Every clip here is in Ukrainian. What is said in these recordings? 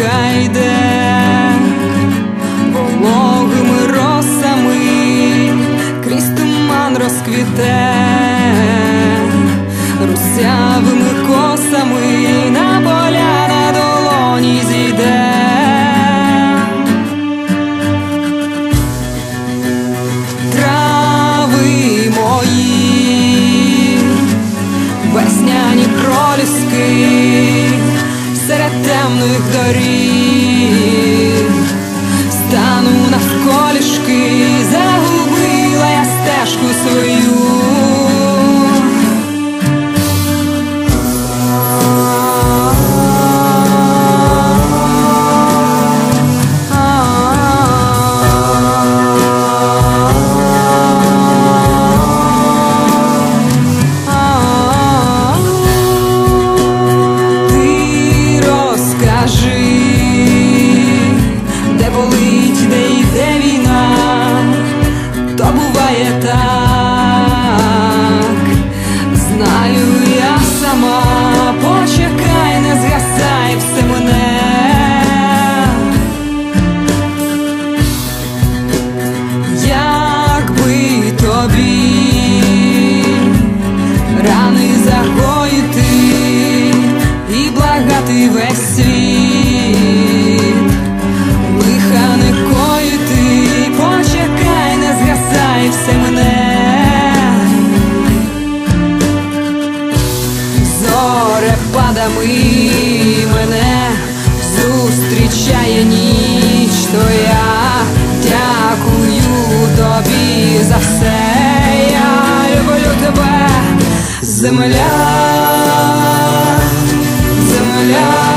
ріка йде вологими росами, крізь туман розквіте, русявими косами на поля на долоні зійде. Трави мої, весняні проліски серед темних доріг, стану навколішки, загубила я стежку свою. Я Зорепадами мене зустрічає ніч, то я дякую тобі за все. Я люблю тебе, земля, земля,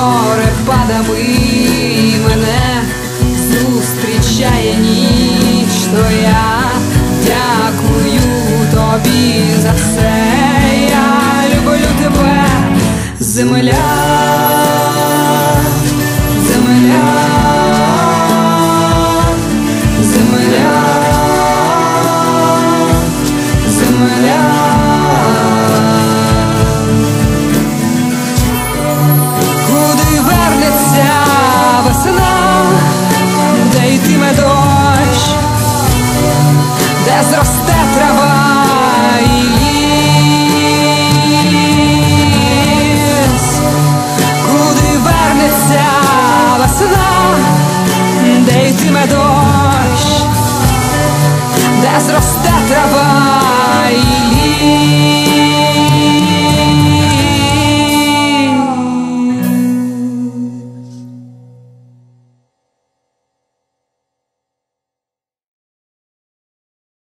Зорепадами мене зустрічає ніч, то я дякую тобі за все. Я люблю тебе, земля, зросте трава куди вернеться весна, де йтиме дощ, де зросте трава